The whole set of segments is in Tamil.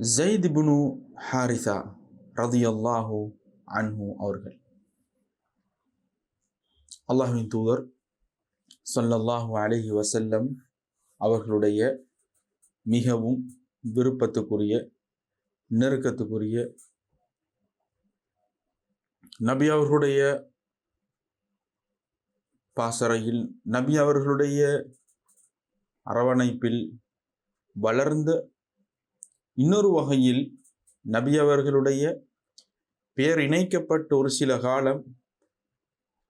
ஜெயித் புனு ஹாரிசா ரதியல்லாஹு அன்ஹு அவர்கள். அல்லாஹுவின் தூதர் சொல்லல்லாஹு அலஹி வசல்லம் அவர்களுடைய மிகவும் விருப்பத்துக்குரிய நெருக்கத்துக்குரிய நபி அவர்களுடைய பாசறையில் நபி அவர்களுடைய அரவணைப்பில் வளர்ந்த இன்னொரு வகையில் நபி அவர்களுடைய பெயர் இணைக்கப்பட்ட ஒரு சில காலம்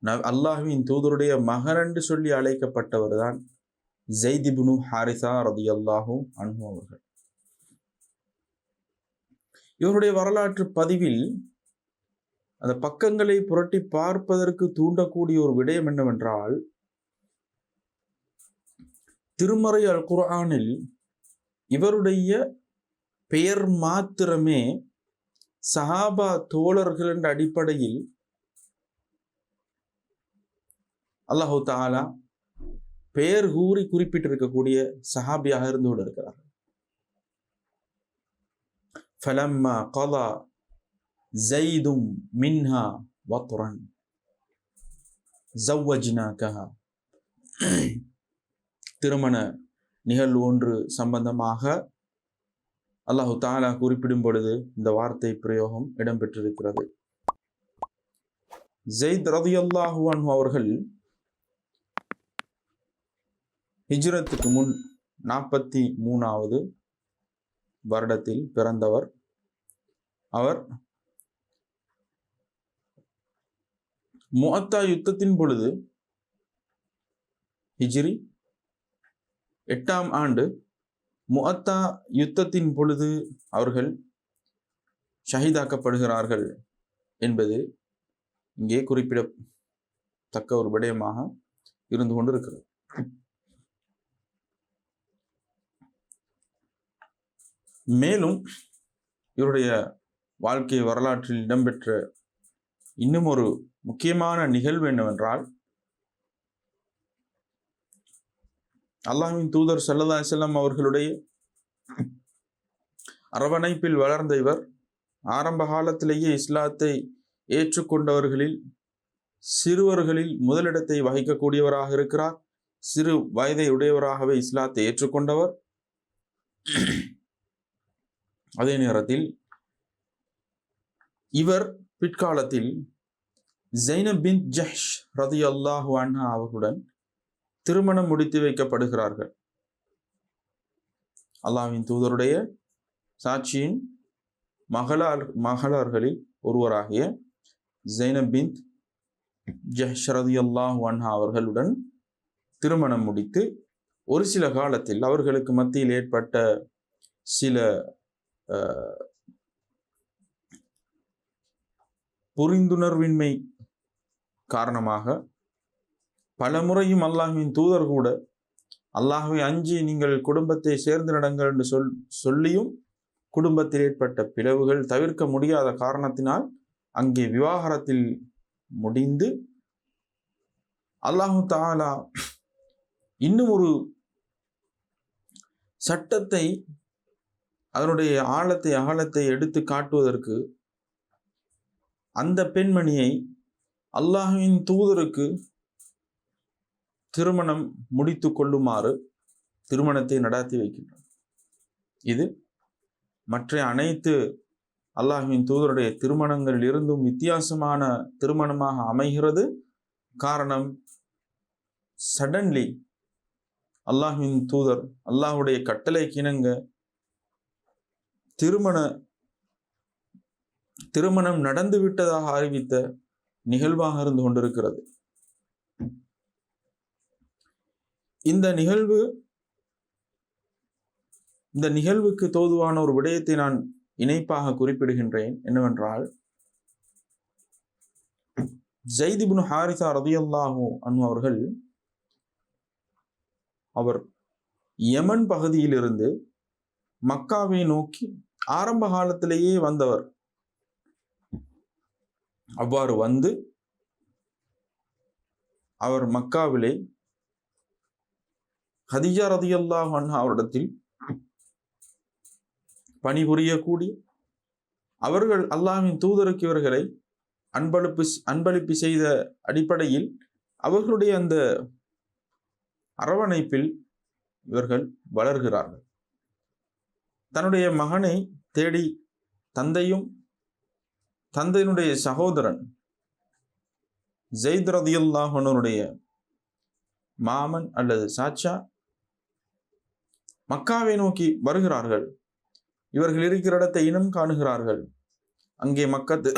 ந அல்லாஹுவின் தூதருடைய மகன் சொல்லி அழைக்கப்பட்டவர் தான் ஜெய்திபுனு ஹாரிசா ரதி அல்லாஹூ அன்பு அவர்கள். இவருடைய வரலாற்று பதிவில் அந்த பக்கங்களை புரட்டி பார்ப்பதற்கு தூண்டக்கூடிய ஒரு விடயம் என்னவென்றால் திருமறை அல் குர்ஆனில் இவருடைய பெயர் மாத்திரமே சஹாபா தோழர்கள் என்ற அடிப்படையில் அல்லாஹு தாலா பெயர் கூறி குறிப்பிட்டிருக்கக்கூடிய சஹாபியாக இருந்து கொண்டு இருக்கிறார்கள் ஃபலம்மா கலா ஜெய்தும் மின்ஹா வத்ரன் ஜவ்வஜ்னாகஹா திருமண நிகழ்வு ஒன்று சம்பந்தமாக அல்லாஹு தாலா குறிப்பிடும் பொழுது இந்த வார்த்தை பிரயோகம் இடம்பெற்றிருக்கிறது. ஜெயித் ரதியல்லாஹு அன்ஹு அவர்கள் ஹிஜ்ரத்துக்கு முன் நாற்பத்தி மூணாவது வருடத்தில் பிறந்தவர். அவர் முஅத்தா யுத்தத்தின் பொழுது ஹிஜ்ரி எட்டாம் ஆண்டு முஅத்தா யுத்தத்தின் பொழுது அவர்கள் ஷஹீதாக்கப்படுகிறார்கள் என்பது இங்கே குறிப்பிடத்தக்க ஒரு விடயமாக இருந்து கொண்டிருக்கிறது. மேலும் இவருடைய வாழ்க்கை வரலாற்றில் இடம்பெற்ற இன்னும் ஒரு முக்கியமான நிகழ்வு என்னவென்றால் அல்லாஹின் தூதர் சல்லதா செல்லம் அவர்களுடைய அரவணைப்பில் வளர்ந்த இவர் ஆரம்ப காலத்திலேயே இஸ்லாத்தை ஏற்றுக்கொண்டவர்களில் சிறுவர்களில் முதலிடத்தை வகிக்கக்கூடியவராக இருக்கிறார். சிறு வயதை உடையவராகவே இஸ்லாத்தை ஏற்றுக்கொண்டவர். அதே நேரத்தில் இவர் பிற்காலத்தில் ஜெய்னபின் ஜஹ் ரதி அல்லாஹு அண்ணா அவர்களுடன் திருமணம் முடித்து வைக்கப்படுகிறார்கள். அல்லாவின் தூதருடைய சாட்சியின் மகளார் மகளார்களில் ஒருவராகிய ஜைனப் பின் ஜஹ்ஷ் அல்லாஹு அன்ஹா அவர்களுடன் திருமணம் முடித்து ஒரு சில காலத்தில் அவர்களுக்கு மத்தியில் ஏற்பட்ட சில புரிந்துணர்வின்மை காரணமாக பல முறையும் அல்லாஹுவின் தூதர் கூட அல்லாஹுவை அஞ்சி நீங்கள் குடும்பத்தை சேர்ந்து நடங்கள் என்று சொல் சொல்லியும் குடும்பத்தில் ஏற்பட்ட பிளவுகள் தவிர்க்க முடியாத காரணத்தினால் அங்கே விவாகரத்தில் முடிந்து அல்லாஹு தாலா இன்னும் ஒரு சட்டத்தை அதனுடைய ஆழத்தை அகலத்தை எடுத்து காட்டுவதற்கு அந்த பெண்மணியை அல்லாஹுவின் தூதருக்கு திருமணம் முடித்து கொள்ளுமாறு திருமணத்தை நடாத்தி வைக்கின்றார் இது மற்ற அனைத்து அல்லாஹின் தூதருடைய திருமணங்களில் இருந்தும் வித்தியாசமான திருமணமாக அமைகிறது. காரணம் சடன்லி அல்லாஹ்வின் தூதர் அல்லாஹுடைய கட்டளை கிணங்க திருமண திருமணம் நடந்து விட்டதாக அறிவித்த நிகழ்வாக இருந்து கொண்டிருக்கிறது. இந்த நிகழ்வு இந்த நிகழ்வுக்கு தோதுவான ஒரு விடயத்தை நான் இணைப்பாக குறிப்பிடுகின்றேன். என்னவென்றால் ஜெய்திபுன் ஹாரிசா ரதியல்லாஹு அன்பு அவர்கள் அவர் யமன் பகுதியிலிருந்து மக்காவை நோக்கி ஆரம்ப காலத்திலேயே வந்தவர். அவ்வாறு வந்து அவர் மக்காவிலே ஹதிஜா ரதியல்லாஹு அன்ஹா அவரிடத்தில் பணிபுரியக்கூடிய அவர்கள் அல்லாஹின் தூதருக்கு இவர்களை அன்பளிப்பு அன்பளிப்பு செய்த அடிப்படையில் அவர்களுடைய அந்த அரவணைப்பில் இவர்கள் வளர்கிறார்கள். தன்னுடைய மகனை தேடி தந்தையும் தந்தையினுடைய சகோதரன் ஜெயித் ரதியுல்லாஹனுடைய மாமன் அல்லது சாச்சா மக்காவை நோக்கி வருகிறார்கள். இவர்கள் இருக்கிற இடத்தை இனம் காணுகிறார்கள். அங்கே மக்கத்து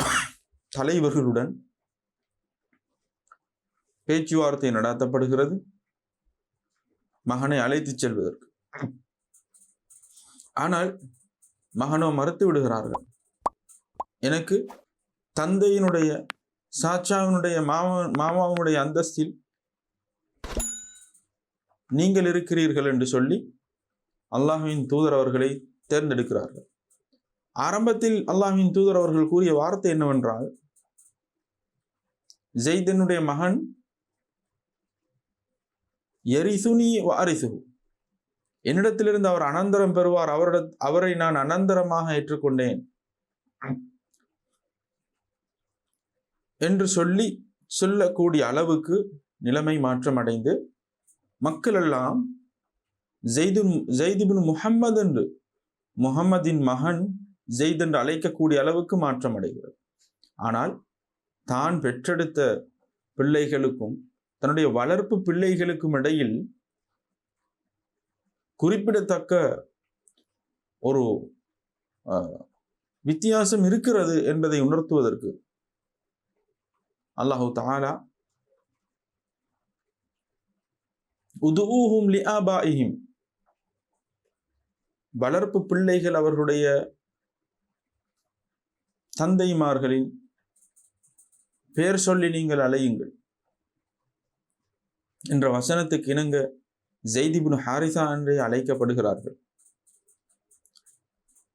தலைவர்களுடன் பேச்சுவார்த்தை நடத்தப்படுகிறது. மகனை அழைத்துச் செல்வதற்கு. ஆனால் மகனோ மறுத்து விடுகிறார்கள். எனக்கு தந்தையினுடைய சாச்சாவினுடைய மாமா மாமாவினுடைய அந்தஸ்தில் நீங்கள் இருக்கிறீர்கள் என்று சொல்லி அல்லாஹுவின் தூதர் அவர்களை தேர்ந்தெடுக்கிறார்கள். ஆரம்பத்தில் அல்லாஹின் தூதர் அவர்கள் கூறிய வார்த்தை என்னவென்றால் ஜெய்தனுடைய மகன் எரிசுனி வாரிசு என்னிடத்திலிருந்து அவர் அனந்தரம் பெறுவார் அவரிட அவரை நான் அனந்தரமாக ஏற்றுக்கொண்டேன் என்று சொல்லி சொல்லக்கூடிய அளவுக்கு நிலைமை மாற்றம் அடைந்து மக்கள் எல்லாம் ஜெய்து ஜெய்திபின் முஹம்மது என்று முகம்மதின் மகன் ஜெய்த் என்று அழைக்கக்கூடிய அளவுக்கு மாற்றம் அடைகிறது ஆனால் தான் பெற்றெடுத்த பிள்ளைகளுக்கும் தன்னுடைய வளர்ப்பு பிள்ளைகளுக்கும் இடையில் குறிப்பிடத்தக்க ஒரு அஹ், வித்தியாசம் இருக்கிறது என்பதை உணர்த்துவதற்கு அல்லாஹு தாலா உதுஹும் லி ஆபாஹிம் வளர்ப்பு பிள்ளைகள் அவர்களுடைய தந்தைமார்களின் பெயர் சொல்லி நீங்கள் அலையுங்கள். என்ற வசனத்துக்கு இணங்க ஜெய்திபுன் ஹாரிசா என்றே அழைக்கப்படுகிறார்கள்.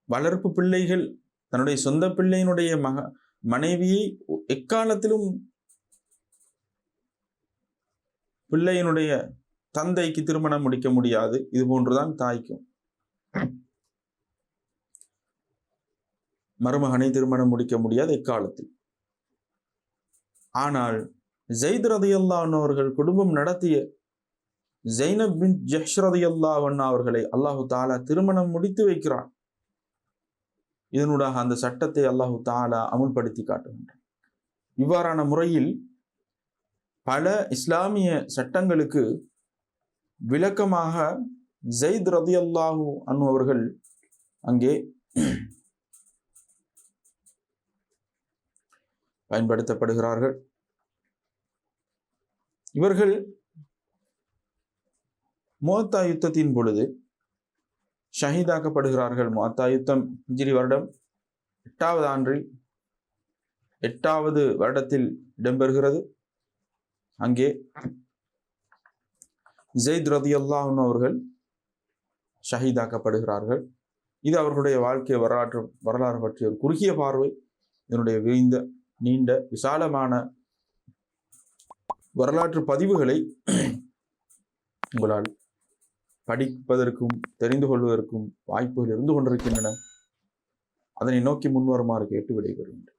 வளர்ப்பு பிள்ளைகள் தன்னுடைய சொந்த பிள்ளையினுடைய மக மனைவியை எக்காலத்திலும் பிள்ளையினுடைய தந்தைக்கு திருமணம் முடிக்க முடியாது. இது போன்றுதான் தாய்க்கும். மருமகனை திருமணம் முடிக்க முடியாது எக்காலத்தில். ஆனால் ஜெயித் ரதையல்லான் அவர்கள் குடும்பம் நடத்திய ஜெய்னப் பின் ஜஹ் ரதையல்லாவன் அவர்களை அல்லாஹு தாலா திருமணம் முடித்து வைக்கிறான். இதனூடாக அந்த சட்டத்தை அல்லாஹு தாலா அமுல்படுத்தி காட்டுகின்றான். இவ்வாறான முறையில் பல இஸ்லாமிய சட்டங்களுக்கு விளக்கமாக ஜெயித் ரதியல்லாஹு அன்ஹு அவர்கள் அங்கே பயன்படுத்தப்படுகிறார்கள். இவர்கள் மோத்தா யுத்தத்தின் பொழுது ஷஹீதாக்கப்படுகிறார்கள். மோத்தா யுத்தம் ஹிஜ்ரி வருடம் எட்டாவது ஆண்டில் எட்டாவது வருடத்தில் இடம்பெறுகிறது. அங்கே ஜெயித் ரதியல்லாஹன் அவர்கள் ஷஹீதாக்கப்படுகிறார்கள். இது அவர்களுடைய வாழ்க்கை வரலாற்று வரலாறு பற்றிய ஒரு குறுகிய பார்வை. இதனுடைய விரிந்த நீண்ட விசாலமான வரலாற்று பதிவுகளை உங்களால் படிப்பதற்கும் தெரிந்து கொள்வதற்கும் வாய்ப்புகள் இருந்து கொண்டிருக்கின்றன. அதனை நோக்கி முன்வருமாறு கேட்டு விடைபெறுகின்றேன்.